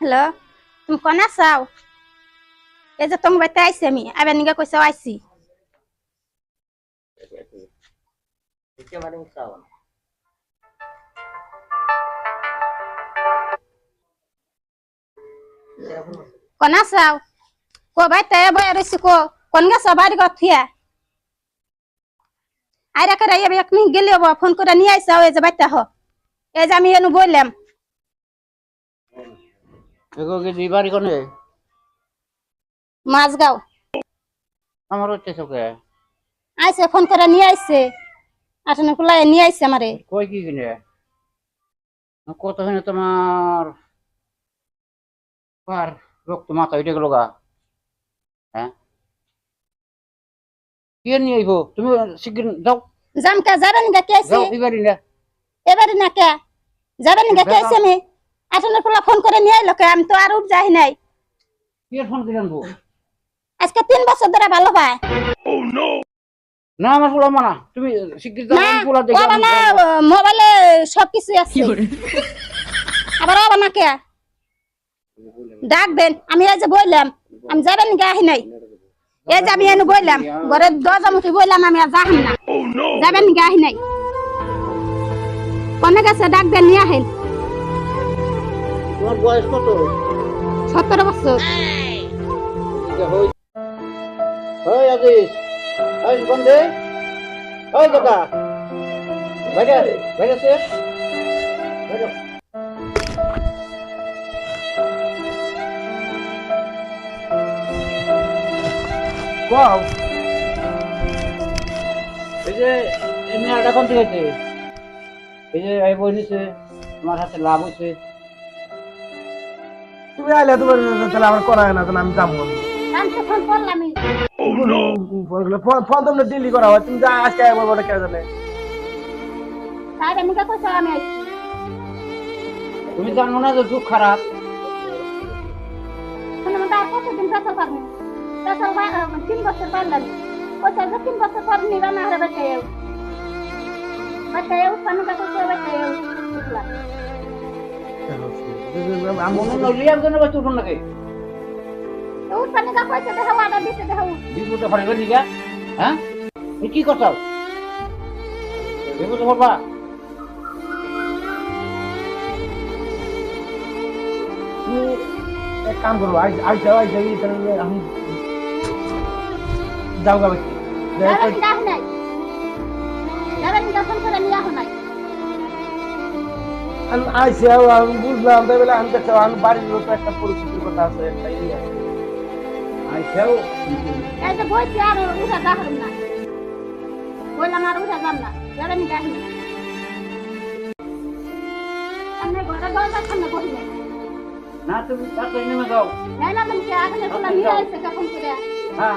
Hello তুমি কনে চাও? এই যে তোমার বাড়িতে আইসি আমি আবার নিগা কইসাও আইসি কনে চাও? কো বাড়িতে বয়ে রইছি কো কোন গেছ বাড়ি ঘর থিয়া? আইরা করে এক মিনিট গেলে ফোন করে নিয়ে আইসাও এই যে বাড়িতে হ। এই যে আমি এনু বললাম এগো কি দুই বাড়ি কোনে? মাঝগাঁও আমার হচ্ছে চোখে। আইসে ফোন করে নিয়ে আইসে আসলে কুলাই নিয়ে আইসে আমারে। কই কি কিনে? কত হইনে তোমার? পার রক্ত মাথা উঠে গেল গা। হ্যাঁ? কি নিয়ে আইবো? তুমি শিগগির যাও। জামকা যাবে নিগা কে আইসি যাও এই বাড়ি না। এবারে না কে? যাবে নিগা কে আমি? আসলে কুলা ফোন করে নিয়ে আইলো আমি তো আর উঠ যাই নাই। ফোন করে আনব? আজকে তিন বছর ধরে ভালো পায় না আমার পোলা মানা। তুমি শিগগির যাও পোলা দেখে না মোবাইলে সবকিছু আছে। আবার বাবা না কে? ডাকবেন আমি এই যে বললাম আমি যাবেন গা আহি নাই? এই যে আমি এনে বললাম ঘরের দরজা মুখে বললাম আমি আর যাহাম না। যাবেন গা আহি নাই? কোনে গেছে ডাকবেন নিয়ে আহেন। তোমার বয়স কত? সতেরো বছর। আজিজ বন্ধে। বাইরে বাইরে আছে কও যে এই যে এই বই নিছে তোমার হাতে লাভ হয়েছে তুমি আইলে তোমার তাহলে আমার করা হয় না তাহলে আমি যাব। না। আমি তো ফোন করলাম ফোন করলে ফোন ফোন তো ডিলি করা হয় তুমি যা আজকে একবার বলে কে জানে। তুমি জানো না যে দুঃখ খারাপ? তিন বছর পারলাম যে তিন বছর পর নিবা না কি? করছাও বিপদে পড়বা? তুমি এক কাম যাও তাহলে আমি যাও গাবে যাবেন করে আহ নাই? আমি আইসি আমি বুঝলাম তাই বলে আমি দেখতে আমি বাড়ির লোক একটা পরিস্থিতির কথা আছে একটা ইয়ে আছে। আইসাও এই যে বইছি আর উঠা গাহ না। বললাম আর উঠা যাম না যাবেন গাহ নাই আমি ঘরে দরজা সামনে বসি। না তুমি তাড়াতাড়ি নেমে যাও। নাই না তুমি আগে বললাম নিয়ে আইছে কখন করে? হ্যাঁ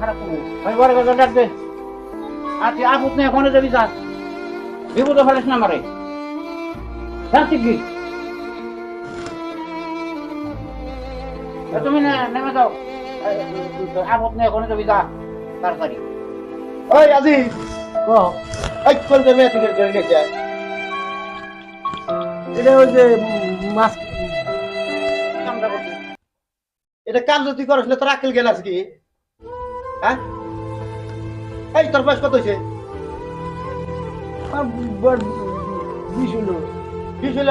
খারাপ বড় ডাক দে। নেই ওখানে যাবি যা। বিপদে ফেলিস না মারে তুমি নেমে যাও। আপত নেই ওখানে যাবি যা তাড়াতাড়ি। ওই আজিজ! এই কোন দেবে থেকে জেনে গেছে এটা ওই যে মাছ এটা কাম যদি করস না তোর আকেল গেল কি? হ্যাঁ? এই তোর বয়স কত হয়েছে? বিষ হলো। বিশ হইল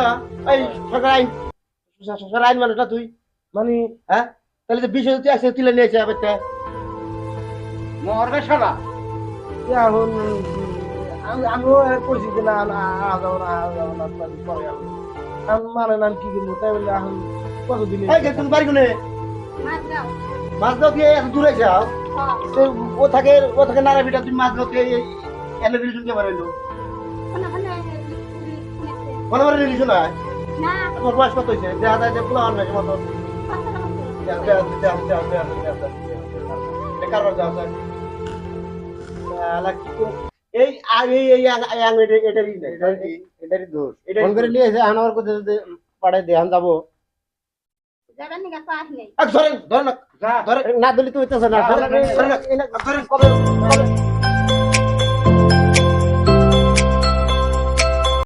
এই সরকার আইন সরকার আইন মানুষ না তুই? মানে হ্যাঁ? তাহলে তো বিশ হইতে আসে তুলে নিয়েছে আবার মরবে শালা। এখন আমি আমিও পরিস্থিতি না আহ যাব না যাব না পরে আমি মানে না আমি কি করব? তাই বলে এখন কতদিন এই যে তুমি বাড়ি কোনে? মাছ দাও দিয়ে এত দূরে যাও? হ্যাঁ। ও থাকে ও থাকে নারা বিটা তুমি মাছ দাও দিয়ে এনে কে কোন কোন মনে মনে হয় না। তোমার বয়স কত হয়েছে? দেখা যায় যে পুলা অন্য মতো এই আর এই এই এটা এটারই না এটারই এটারই দোষ। এটারই ফোন করে নিয়ে এসে আমার কোথায় যদি দিয়ে যাব। ধরেন ধরেন যা। ধরেন। না দিলে তো না। ধরেন ধরেন কবে